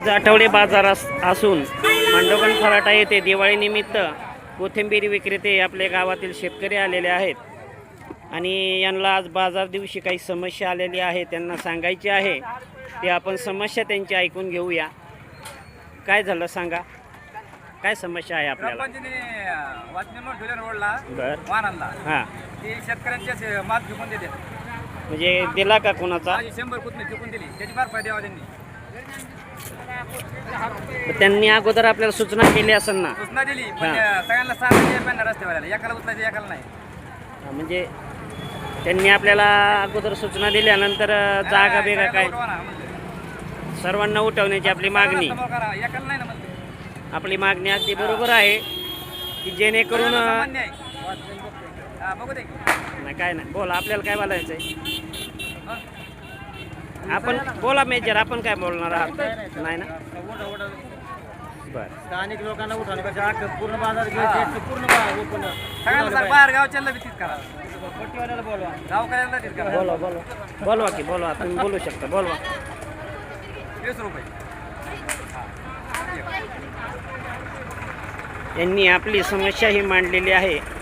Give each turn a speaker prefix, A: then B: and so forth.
A: आज आठवडे बाजार अस- असून मांडवगण फराटा येथे दिवाळीनिमित्त कोथिंबीर विक्रेते आपल्या गावातील शेतकरी आलेले आहेत. आणि यांना आज बाजार दिवशी काही समस्या आलेली आहे त्यांना सांगायची आहे. ते आपण समस्या त्यांची ऐकून घेऊया. काय झालं सांगा? काय समस्या आहे आपल्याला?
B: ग्रामपंचायतीने रोडला
A: बर. हां.
B: ते शेतकऱ्यांचे असे माल फेकून देते
A: म्हणजे दिला का कोणाचा?
B: माझी शंभर कुठने फेकून दिली. त्याची भरपाई द्यावा त्यांनी.
A: त्यांनी अगोदर आपल्याला सूचना केली असेल ना.
B: सूचना दिली पण सगळ्यांना पण रस्त्यावर एकाला उचलायचे एकाला नाही.
A: म्हणजे त्यांनी आपल्याला अगोदर सूचना दिल्यानंतर जागा बिगा काय. सर्वांना उठवण्याची आपली मागणी. आपली मागणी अगदी बरोबर आहे की जेणेकरून. नाही काय नाही. बोला आपल्याला काय बोलायचं आहे? आपण बोला मेजर आपण काय बोलणार आहात? नाही ना? बरं.
C: स्थानिक लोकांना उठवण्यापेक्षा अख्खं पूर्ण बाजार घ्यायचे पूर्ण बा- ओपन.
B: सगळ्यांना सांग, बाहेर गावच्या तीच करा.
C: पट्टीवाल्याला बोलवा.
B: गावकऱ्यांना तीच करा.
A: बोलवा बोलवा. बोलवा की बोलवा. तुम्ही बोलू शकता. बोलवा.
B: वीस रुपये.
A: यांनी आपली समस्या ही मांडलेली आहे.